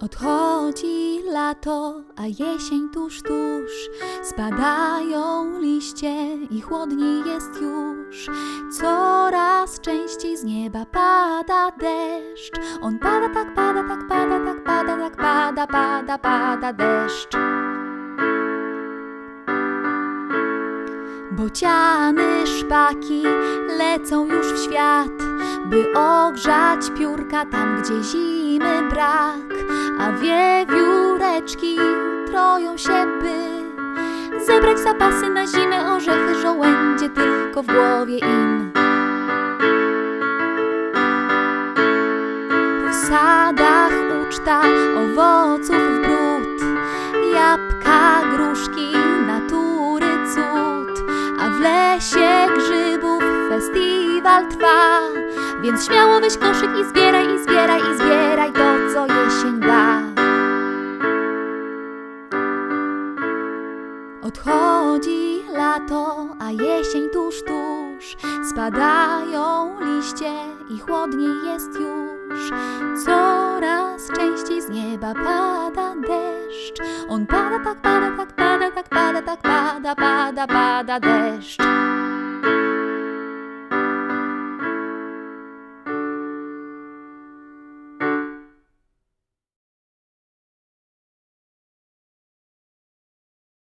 Odchodzi lato, a jesień tuż, tuż. Spadają liście i chłodniej jest już. Coraz częściej z nieba pada deszcz. On pada, tak pada, tak pada, tak pada, tak pada, pada, pada deszcz. Bociany szpaki lecą już w świat, by ogrzać piórka tam, gdzie zimy brak, a wiewióreczki troją się, by zebrać zapasy na zimę, orzechy, żołędzie tylko w głowie im. W sadach uczta owoców w bród, jabłka, gruszki, natury cud, a w lesie grzybów festiwal trwa. Więc śmiało weź koszyk i zbieraj, Odchodzi lato, a jesień tuż, tuż. Spadają liście i chłodniej jest już. Coraz częściej z nieba pada deszcz. On pada, tak pada, tak pada, tak pada, tak pada, pada, pada deszcz